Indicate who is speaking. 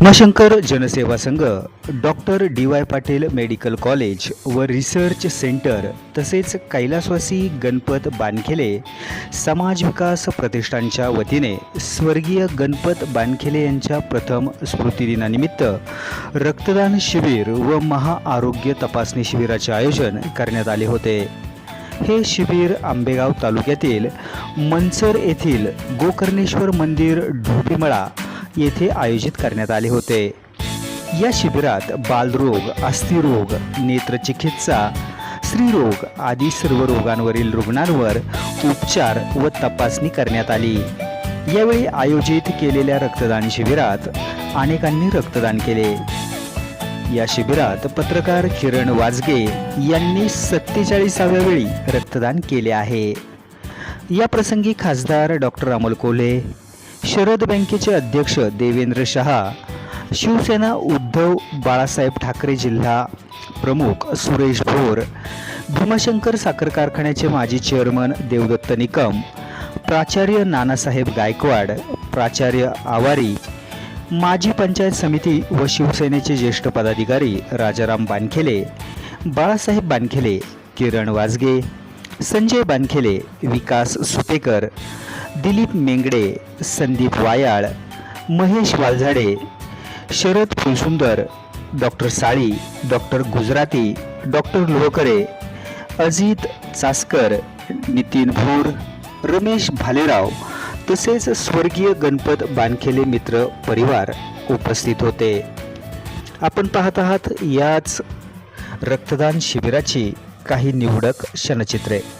Speaker 1: Bhimashankar Jansewa Sangh doctor D Y Patil medical college व research centre तसेच कैलासवासी गणपत बानखेले समाज विकास प्रतिष्ठानच्या वतीने स्वर्गीय गणपत बानखेले यांच्या प्रथम स्मृतिदिनानिमित्त रक्तदान शिबिर व महाआरोग्य तपासणी शिबिराचे आयोजन करण्यात आले होते. हे शिबिर आंबेगाव तालुक्यातील मनसर येथील गोकर्णेश्वर मंदिर ढोपीमळा येथे आयोजित करण्यात आले होते. या शिबिरात बालरोग अस्थिरोग नेत्रचिकित्सा स्त्रीरोग आदी सर्व रोगांवरील रुग्णांवर उपचार व तपासणी करण्यात आली. यावेळी आयोजित केलेल्या रक्तदान शिबिरात अनेकांनी रक्तदान केले. या शिबिरात पत्रकार किरण वाजगे यांनी सत्तेचाळीसाव्या वेळी रक्तदान केले आहे. या प्रसंगी खासदार डॉक्टर अमोल कोल्हे शरद बँकेचे अध्यक्ष देवेंद्र शहा शिवसेना उद्धव बाळासाहेब ठाकरे जिल्हा प्रमुख सुरेश भोर भीमाशंकर साखर कारखान्याचे माजी चेअरमन देवदत्त निकम प्राचार्य नानासाहेब गायकवाड प्राचार्य आवारी माजी पंचायत समिती व शिवसेनेचे ज्येष्ठ पदाधिकारी Rajaram Bankhele Balasaheb Bankhele Kiran Wajge Sanjay Bankhele Vikas Supekar Dilip Mengade Sandeep Wayal Mahesh Walzade Sharad Phulsundar doctor Sali doctor Gujarati doctor Lohakare Ajit Chaskar Nitin Bhor Ramesh Bhalerao तसेच स्वर्गीय गणपत बानखेले मित्र परिवार उपस्थित होते. आपण पाहत आहात याच रक्तदान शिबिराची काही निवडक क्षणचित्रे.